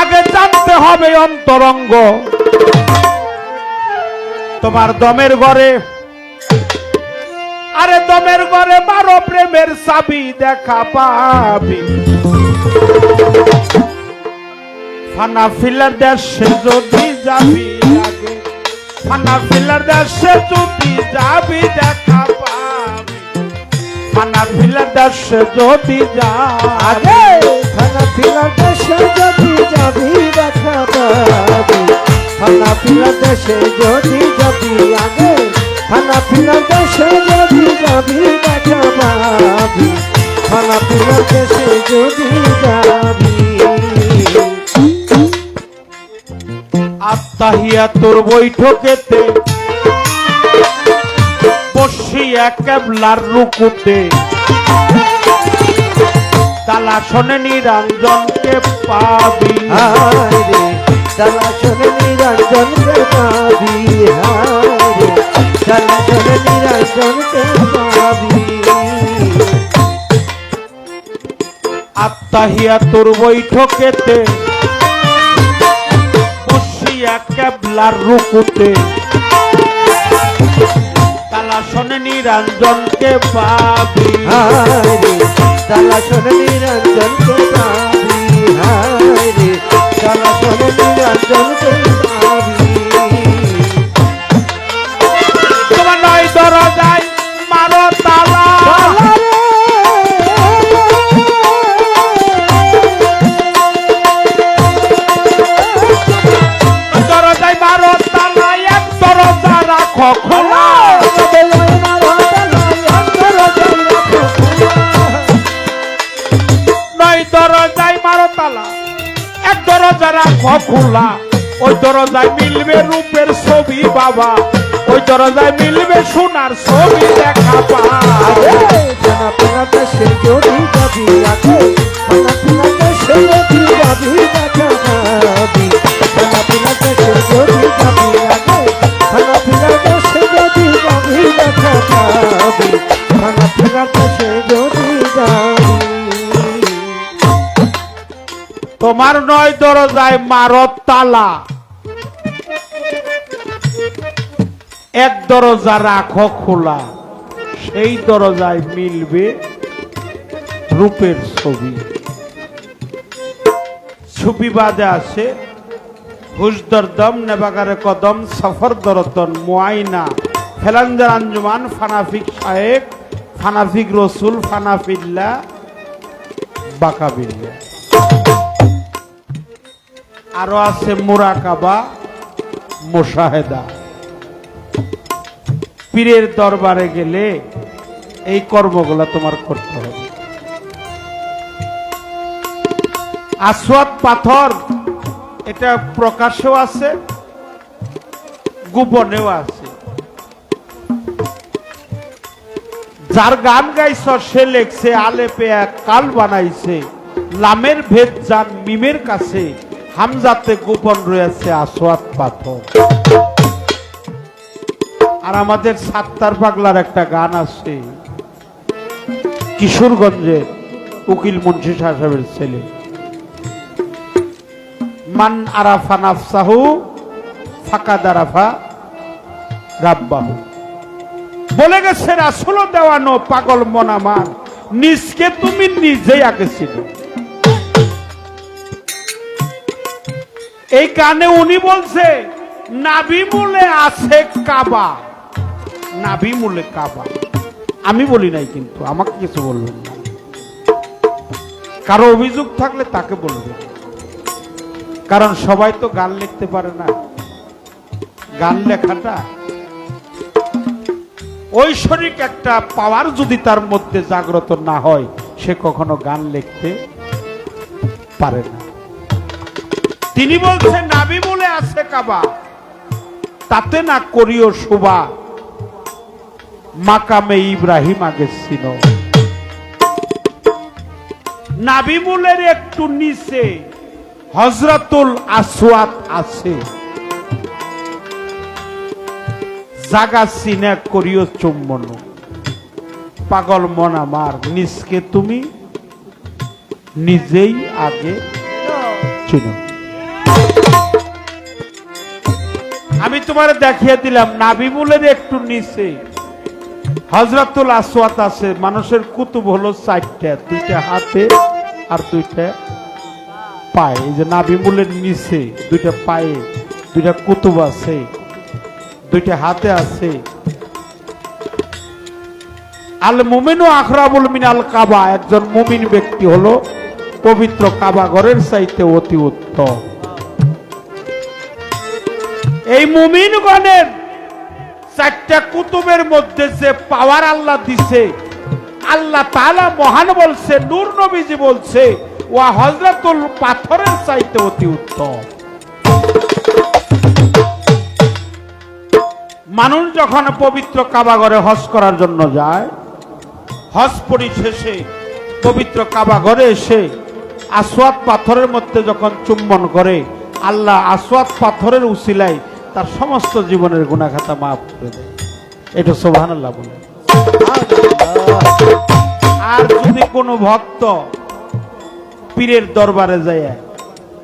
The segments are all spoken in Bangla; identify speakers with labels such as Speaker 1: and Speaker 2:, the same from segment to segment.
Speaker 1: আগে জানতে হবে অন্তরঙ্গ। তোমার দমের ঘরে, আরে দমের ঘরে বারো প্রেমের চাবি দেখা পাবি। ফানা ফিলার দেশে যদি যাবি আগে, ফানা ফিলার দেশে যদি যাবি দেখা ফানা ফিলার দেশে যদি যা
Speaker 2: আগে! খানা পিলার দেশে যদি যাবি দেখা পাবি খানা পিলার দেশে যদি যাবি আগে! খানা পিলার দেশে যদি যাবি দেখা পাবি খানা পিলার দেশে যদি যাবি।
Speaker 1: আত্মাহিয়া তোর বৈঠকেতে কেবলার রুকুতে। তালা শোনে নিরঞ্জনকে পাবি
Speaker 2: তালা শোনে নিরঞ্জনকে পাবি। তালা শোনে নিরঞ্জনকে পাবি।
Speaker 1: আত্মাহিয়া তোর বৈঠকেতে বসিয়া কেবলার রুকুতে। তালা নিরঞ্জন নিরঞ্জনকে পাবি।
Speaker 2: রে তালা শোনে নিরঞ্জনকে পাবি। হায় নিরঞ্জন কে নিরঞ্জনকে পাবি।
Speaker 1: তোমার নয় দরজায় এক দরজা খোলা, ওই দরজায় মিলবে রূপের ছবি বাবা, ওই দরজায় মিলবে সোনার ছবি দেখা পা।
Speaker 2: খানা
Speaker 1: তোমার নয় দরজায় মারত তালা। এক দরজা রাখো খোলা, সেই দরজায় মিলবে রূপের ছবি। ছবি বাদে আছে হুজদরদম নেবাগারে কদম, সফর দরতন মুআইনা ফেলান্দার আঞ্জুমান, ফানাফিক সাহেব ফানাফিক রসুল, ফানাফিল্লা বাকাবিল্লা আরও আছে মুরাকাবা, মোশাহেদা। পীরের দরবারে গেলে এই কর্মগুলো তোমার করতে হবে। আসওয়াদ পাথর, এটা প্রকাশেও আছে, গোপনেও আছে। যার গান গাইছ, সে লেখছে, আলেপে এক কাল বানাইছে, লামের ভেদ যান মিমের কাছে। হামজাতে গোপন রয়েছে আসওয়াত পাথর। আর আমাদের সাত্তার পাগলার একটা গান আছে। কিশোরগঞ্জে উকিল মুন্সি সাহেবের ছেলে। মান আরাফা নাফসাহু ফাঁকা দারাফা রাব্বাহু। বলে গেছে রাসুল দেওয়ানো পাগল মন আমার নিজকে তুমি নিজেই আগে এই কানে উনি বলছে, নাভি মূলে আছে কাবা। নাভি মূলে কাবা। আমি বলি নাই কিন্তু, আমাকে কিছু বলবেন না। কারও অভিযোগ থাকলে তাকে বলবে কারণ সবাই তো গান লিখতে পারে না। গান লেখাটা ঐশ্বরিক একটা পাওয়ার যদি তার মধ্যে জাগ্রত না হয়, সে কখনো গান লিখতে পারে না। তিনি বলছেন নাবি বলে আছে কাবা। তাতে না করিও শোভা। মাকামে ইব্রাহিম আগে ছিল। নাবিমুলের একটু নিচে হজরতুল আসওয়াত আছে। জাগা সিনে করিও চুম্বন। পাগল মন আমার, নিজকে তুমি নিজেই আগে চিনো। আমি তোমার দেখিয়ে দিলাম নাবিমুলের একটু নিচে। হজরতুল আসওয়াত আছে, মানুষের কুতুব হলো চারটা, দুইটা হাতে আর দুইটা পায়ে। যে নাবিমুলের নিচে, দুইটা পায়ে, দুইটা কুতুব আছে, দুইটা হাতে আছে। আল মুমিন ও আখরাবুল মিনাল কাবা, একজন মুমিন ব্যক্তি হলো পবিত্র কাবা ঘরের চাইতে অতি উত্তম। এই মুমিনগণের চারটা কুতুবের মধ্যে যে পাওয়ার আল্লাহ দিছে, আল্লাহ তালা মহান বলছে, নূর নবীজি বলছে, ওয়া হজরতুল পাথরের চাইতে অতি উত্তম। মানুষ যখন পবিত্র কাবাগরে হজ করার জন্য যায়, হজ পরিশেষে পবিত্র কাবাগরে এসে আসওয়াত পাথরের মধ্যে যখন চুম্বন করে, আল্লাহ আসওয়াত পাথরের উসিলায় তার সমস্ত জীবনের গুণাখাতা মাফ করে দেয়। এটা সোভান আল্লাহ বলে। আর যদি কোনো ভক্ত পীরের দরবারে যায়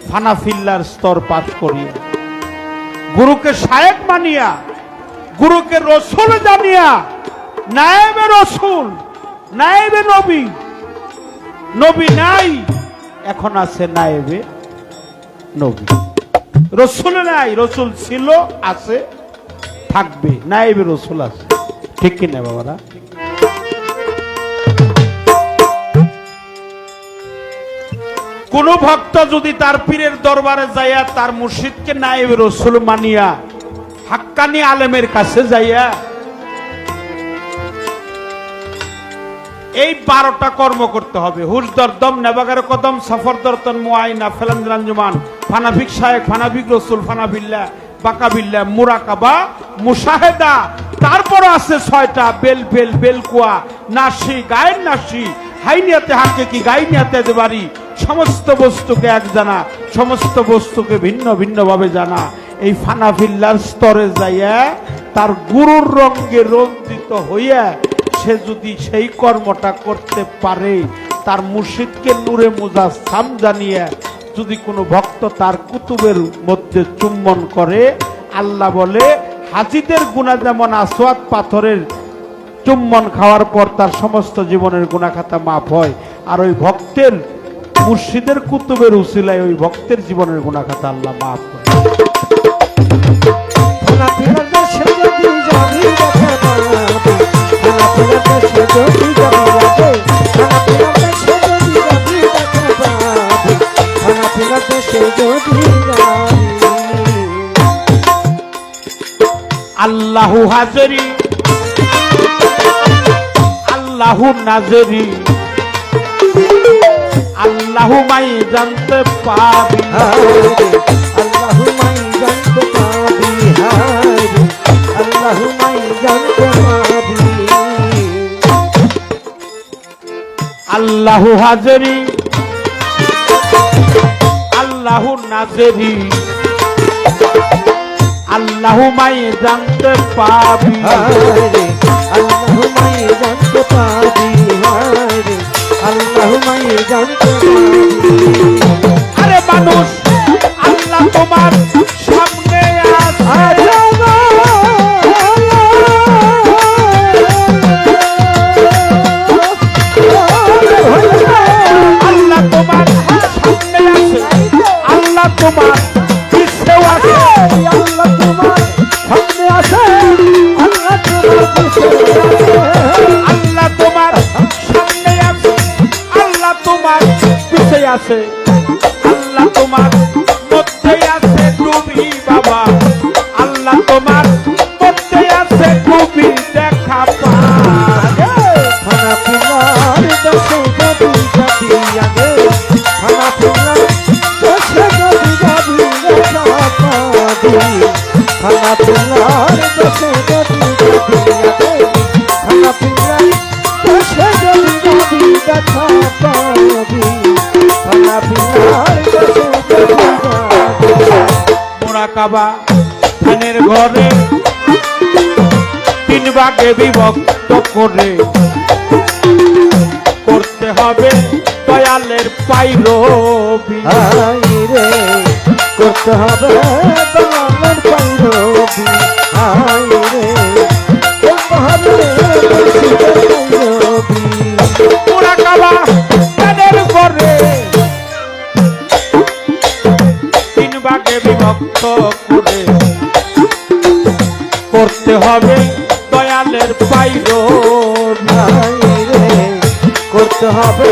Speaker 1: ফানাফিল্লার স্তর পাঠ করিয়া, গুরুকে শায়েক মানিয়া, গুরুকে রসুল জানিয়া, নায়েবে রসুল, নায়েবে নবী নবী নাই, এখন আছে নায়েবে নবী। রসুল নাই রসুল ছিল, আছে, থাকবে নাইবে রসুল আছে। ঠিক কিনা বাবারা? কোন ভক্ত যদি তার পীরের দরবারে যাইয়া তার মুর্শিদকে নাইব রসুল মানিয়া, হাক্কানি আলেমের কাছে যাইয়া এই বারোটা কর্ম করতে হবে। হুস দরদম নেবাগার কদম, সফর দর্তন মুআইনা ফেলাঞ্জমান ফানাফিক শায়েক ফানাফিক রসুল ফানাবিল্লা বাকাবিল্লা মুরাকাবা, মুশাহেদা। তারপর আছে ছয়টা, বেল বেল বেলকুয়া নাসি, গায়ের নাসি। হাইনিয়াতে হাকে কি, গাইনিয়াতে বাড়ি। সমস্ত বস্তুকে এক জানা, সমস্ত বস্তুকে ভিন্ন ভিন্ন ভাবে জানা। এই ফানাফিল্লার স্তরে যাইয়া তার গুরুর রঙ্গে রঞ্জিত হইয়া সে যদি সেই কর্মটা করতে পারে, তার মুর্শিদকে নূরে মুজাস্তাম জানিয়ে যদি কোনো ভক্ত তার কুতুবের মধ্যে চুম্বন করে, আল্লাহ বলে, হাজিদের গুণা যেমন আসওয়াত পাথরের চুম্বন খাওয়ার পর তার সমস্ত জীবনের গুণাখাতা মাফ হয়, আর ওই ভক্তের, মুর্শিদের কুতুবের উসিলায় ওই ভক্তের জীবনের গুণাখাতা আল্লাহ মাফ করে। আল্লাহু হাজরি, আল্লাহু নাজরি, আল্লাহু মাই জানতে পাবি
Speaker 2: আল্লাহু মাই জানতে পাবি আল্লাহু মাই জানতে পাবি।
Speaker 1: আল্লাহু হাজরি নাজরি আল্লাহু মাই জানতে পাবি।
Speaker 2: হায়রে আল্লাহু জানতে পাবি হায়রে জানতে পাবি।
Speaker 1: কাবা ধানের ঘরে। তিন ভাগে বিভক্ত করে। করতে হবে দয়ালের
Speaker 2: পাইল রে করতে হবে দয়ালের পাইল রে করতে হবে
Speaker 1: ভক্ত করে। করতে হবে দয়ালের পাইর
Speaker 2: করতে হবে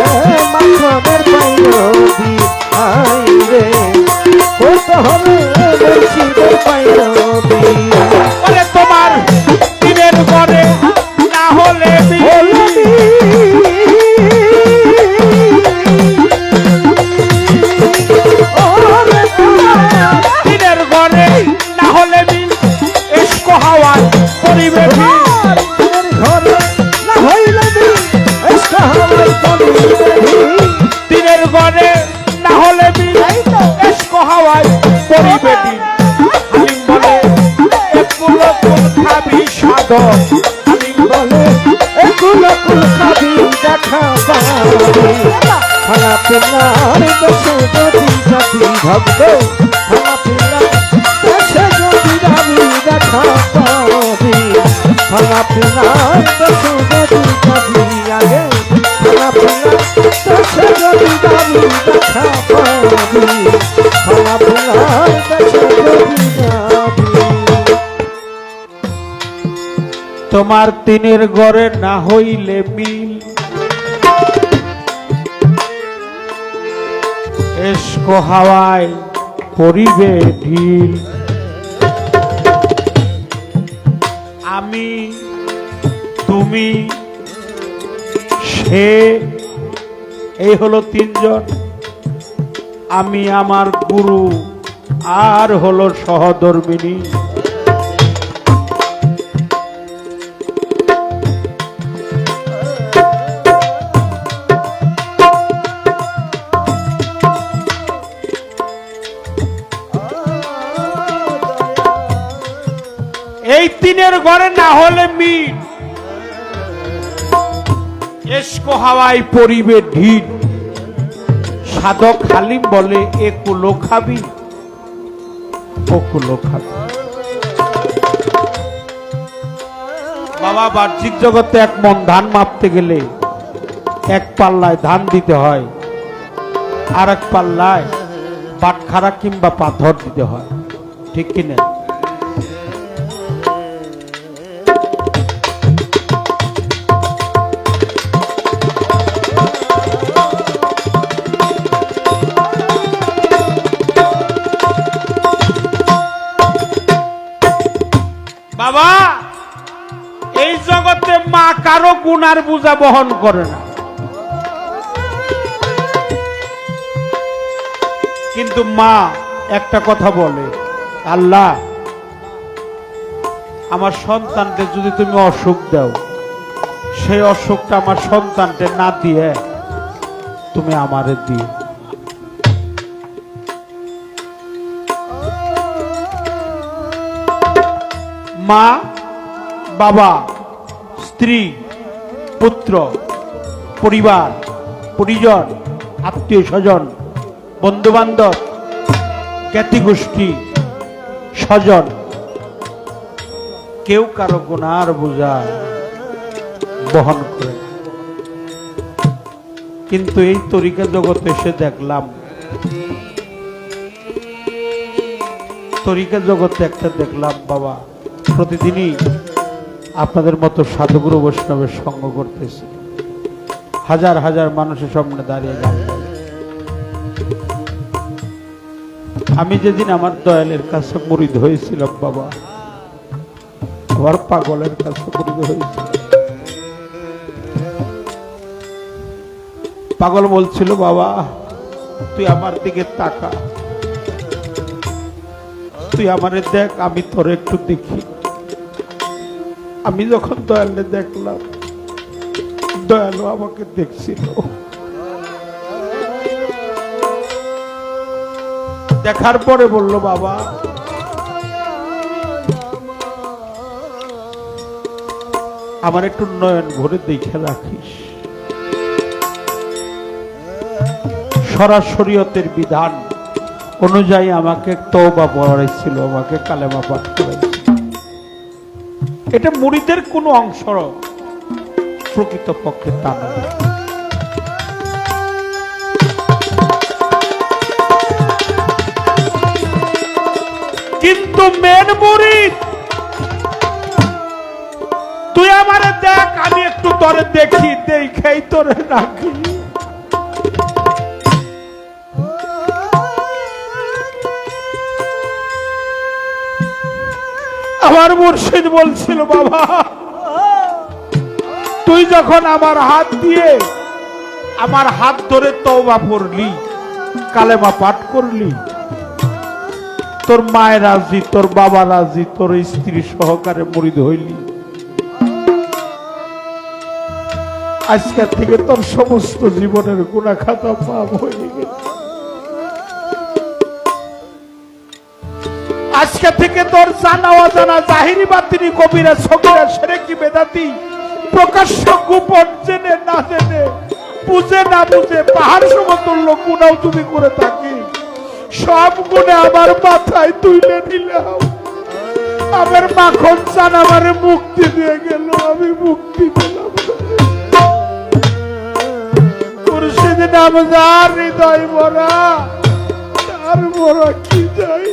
Speaker 2: মাখনের পাইরবি
Speaker 1: হালিম বলে
Speaker 2: ভক্ত খানা পিলা দেশে যদি দাবি দেখা পাবি খানা পিলা দেশে যদি দাবি আগে খানা পিলা দেশে যদি দাবি দেখা পাবি
Speaker 1: তোমার তিনের ঘরে না হইলে মিল। এসকো হাওয়ায় করিবে ঢিল। আমি, তুমি, সে, এই হলো তিনজন। আমি আমার গুরু, আর হলো সহধর্মিনী। এই তিনের ঘরে না হলে মিট। এসকো হাওয়ায় পরিবে ঢিল। সাধক হালিম বলে, এ কুলো খাবি? ও কুলো খাবি। বাবা, বাহ্যিক জগতে এক মন ধান মাপতে গেলে এক পাল্লায় ধান দিতে হয় আর এক পাল্লায় বাটখারা কিংবা পাথর দিতে হয়। ঠিক কিনা জগতে মা কারও গুনার বোঝা বহন করে না। কিন্তু মা একটা কথা বলে, আল্লাহ, আমার সন্তানকে যদি তুমি অসুখ দাও, সেই অসুখটা আমার সন্তানকে না দিয়ে তুমি আমারে দিও। মা, বাবা স্ত্রী, পুত্র, পরিবার, পরিজন, আত্মীয় স্বজন বন্ধু বান্ধব জ্ঞাতি গোষ্ঠী স্বজন। কেউ কারও গুনার বোঝা বহন করে কিন্তু এই তরিকা জগতে এসে দেখলাম। তরিকা জগতে একটা দেখলাম, বাবা, প্রতিদিনই আপনাদের মতো সাধুগুরু বৈষ্ণবের সঙ্গ করতেছি। হাজার হাজার মানুষের সামনে দাঁড়িয়ে গান আমি যেদিন আমার দয়ালের কাছে মুড়িদ হয়েছিলাম, বাবা আমার পাগলের কাছে মুড়িদ হয়েছিল পাগল বলছিল, বাবা, তুই আমার দিকে তাকা। তুই আমারে দেখ, আমি তোর একটু দেখি। আমি যখন দয়ালে দেখলাম, দয়ালু আমাকে দেখছিল। দেখার পরে বলল, বাবা, আমার একটু নয়ন ভরে দেখে রাখিস। সরাসরিয়তের বিধান অনুযায়ী আমাকে তো তওবা পড়াইছিল, আমাকে কালেমা পাঠ করাইছিল। এটা মুড়িদের কোনো অংশ প্রকৃত পক্ষে তা নয়।
Speaker 2: যেহেতু মেন মুরিদ তুই আমারে দেখ, আমি একটু তোরে দেখি, দেখেই তোরে রাখি। আমার মুর্শিদ বলছিল, বাবা, তুই যখন আমার হাত দিয়ে আমার হাত ধরে তওবা পড়লি কালেমা পাঠ করলি, তোর মায়ের রাজি, তোর বাবা রাজি, তোর স্ত্রী সহকারে মরিদ হইলি। আজকের থেকে তোর সমস্ত জীবনের গুণা খাতা পাপ হয়ে গেছে। আজকে থেকে তোর জানা অজানা জাহিরি বাতিনি কবিরা সবিরা সেরে কি বেদাতি? প্রকাশ্য গোপন জেনে না জেনে, বুঝে না বুঝে পাহাড় সমতুল্য গুণাও তুমি করে থাকি। সব গুণে আমার মাথায় তুলে দিলাম আমার মাখন চান আমার মুক্তি দিয়ে গেল, আমি মুক্তি পেলাম মুর্শিদ নাম যার হৃদয় মরা তার মরা কি যাই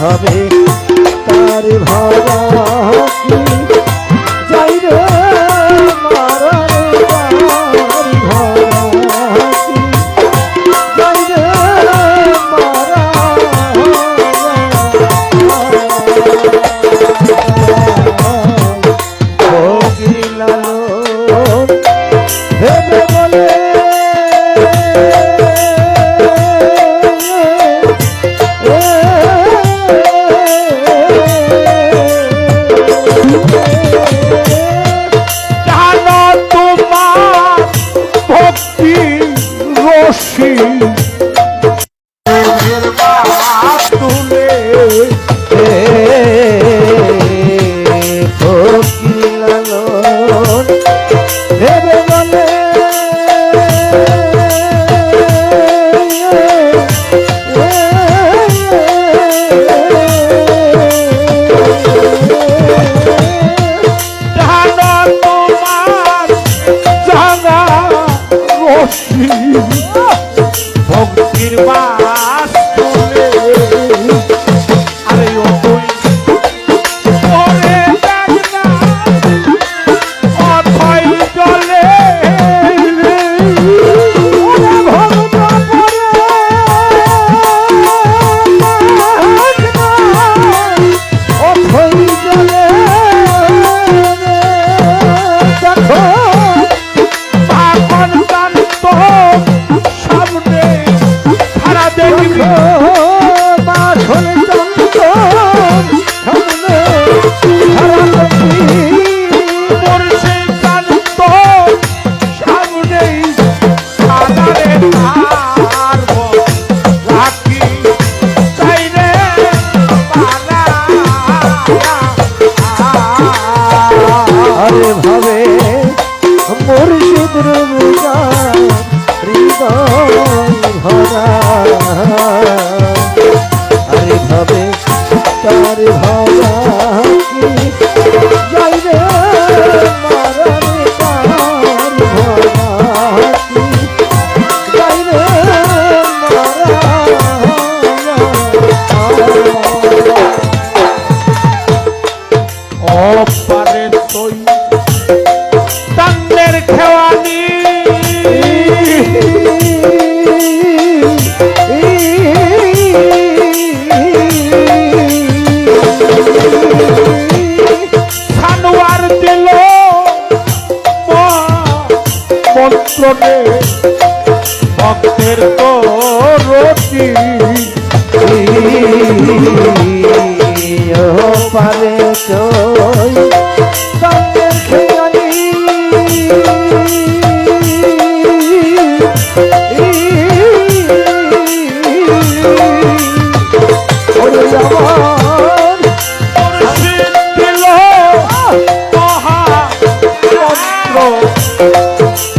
Speaker 3: আরে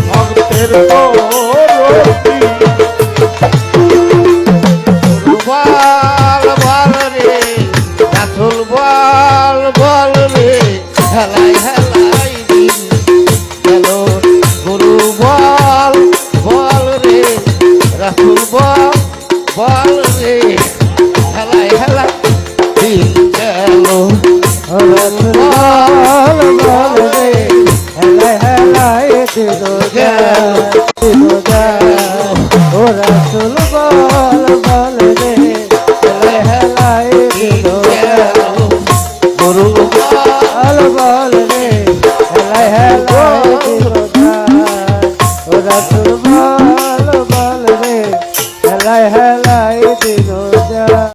Speaker 3: ভক্তের
Speaker 4: তো